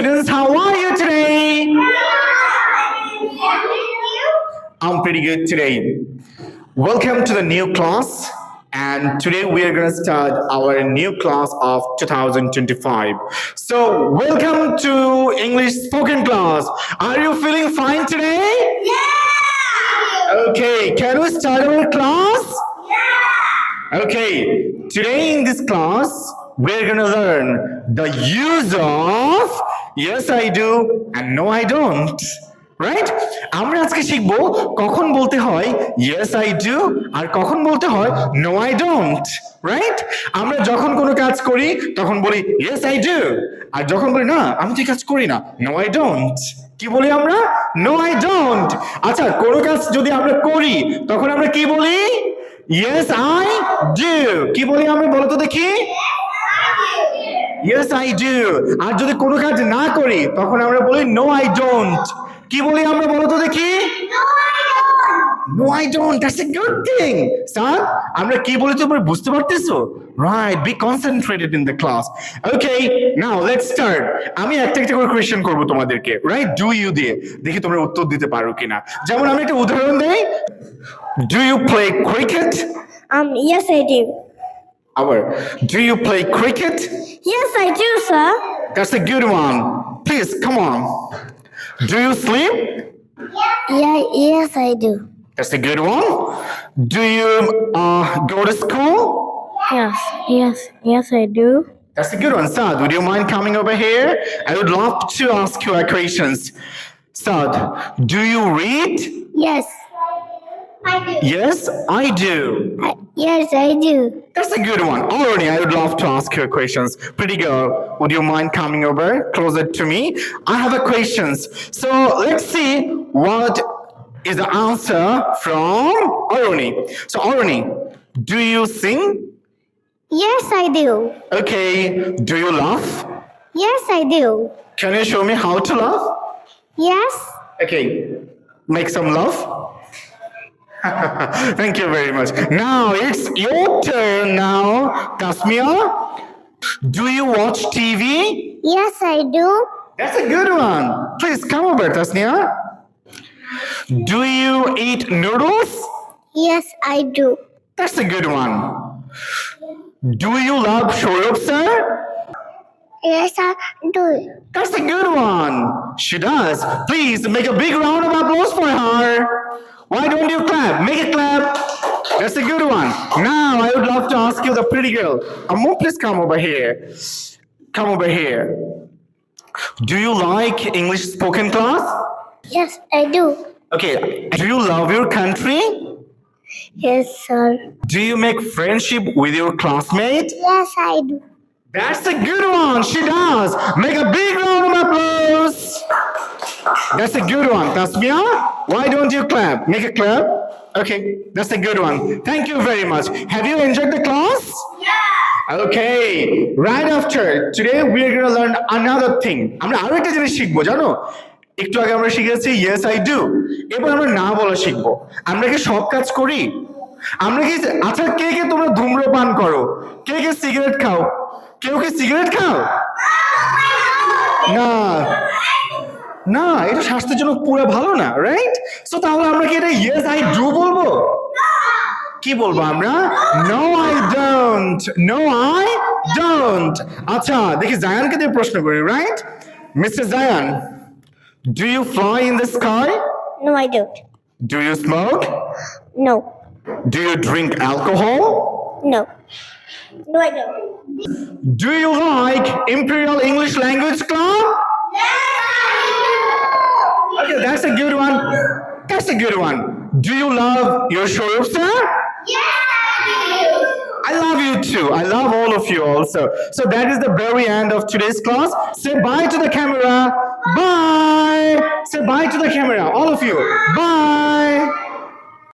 students. How are you today? I'm pretty good today. Welcome to the new class. And today we are going to start our new class of 2025. So, welcome to English spoken class. Are you feeling fine today? Yeah! Okay, can we start our class? Yeah! Okay, today in this class, we're gonna learn the use of yes, I do, and no, I don't. Right আমরা আজকে শিখব কখন বলতে হয় yes I do আর কখন বলতে হয় no I don't right আমরা যখন কোনো কাজ করি, তখন বলি ইয়েস আই ডু আর যখন বলি, না, আমি তো কাজ করি না নো আই ডোন্ট কি বলি আমরা? নো আই ডোন্ট আচ্ছা কোনো কাজ যদি আমরা করি, তখন আমরা কি বলি? ইয়েস আই ডু কি বলি আমরা, বলো তো দেখি। ইয়েস আই ডু আর যদি কোনো কাজ না করি তখন আমরা বলি নো আই ডোন্ট কি বলি আমরা বলো তো দেখি no I don't that's a good thing sir আমরা কি বলি তোমরা বুঝতে পারতেছো? Right be concentrated in the class okay now let's start আমি একটা একটা করে কোয়েশ্চেন করব তোমাদেরকে। রাইট ডু ইউ দিয়ে? দেখি তোমরা উত্তর দিতে পারো কিনা। যেমন আমি একটা উদাহরণ দেই। Do you play cricket Um, yes, I do. hour. Do you play cricket? Yes, I do, sir. That's a good one. Please, come on. Do you sleep? Yeah, yes, I do. That's a good one. Do you uh, go to school? Yes, yes, yes, I do. That's a good one. Sad. would you mind coming over here? I would love to ask you a questions. Sad, do you read? Yes. I do. Yes, I do. I, yes, I do. That's a good one. Already, I would love to ask you questions. Pretty girl, would you mind coming over closer to me? I have a questions. So let's see what is the answer from Aruni. So Aruni, do you sing? Yes, I do. Okay. Do you laugh? Yes, I do. Can you show me how to laugh? Yes. Okay. Make some love. Thank you very much. Now it's your turn now, Tasmia. Do you watch TV? Yes, I do. That's a good one. Please come over, Tasnia. Do you eat noodles? Yes, I do. That's a good one. Do you love Shorup, sir? Yes, I do. That's a good one. She does. Please make a big round of applause for her. Why don't you clap? Make a clap. That's a good one. Now I would love to ask you, the pretty girl. Amu, please come over here. Come over here. Do you like English spoken class? Yes, I do. Okay. Do you love your country? Yes, sir. Do you make friendship with your classmate? Yes, I do. That's a good one. She does. Make a big round of applause. That's a good one. Tasmia, why don't you clap? Make a clap. Okay, that's a good one. Thank you very much. Have you enjoyed the class? Yeah. Okay, right after today we are going to learn another thing. আমরা আরও একটা জিনিস শিখব জানো একটু আগে আমরা শিখেছি ইয়েস আই ডু এবার আমরা না বলা শিখব আমরা কি সব কাজ করি আমরা কি আচ্ছা কে কে তোমরা ধূম্রপান করো কে কে সিগারেট খাও কেউ কি সিগারেট খাও না না এটা স্বাস্থ্যের জন্য পুরো ভালো না রাইট সো তাহলে আমরা কি এটা ইয়েস আই ডু বলব? কি বলব আমরা? No I don't no I don't আচ্ছা দেখি জায়ানকে দিয়ে প্রশ্ন করি right mister Zayan do you fly in the sky No, I don't. Do you smoke No. Do you drink alcohol No. No, I don't. Do you like Imperial English Language Club Okay, that's a good one. That's a good one. Do you love your show, sir? I love you too. I love all of you also. So that is the very end of today's class. Say bye to the camera. Bye. Say bye to the camera, all of you. Bye.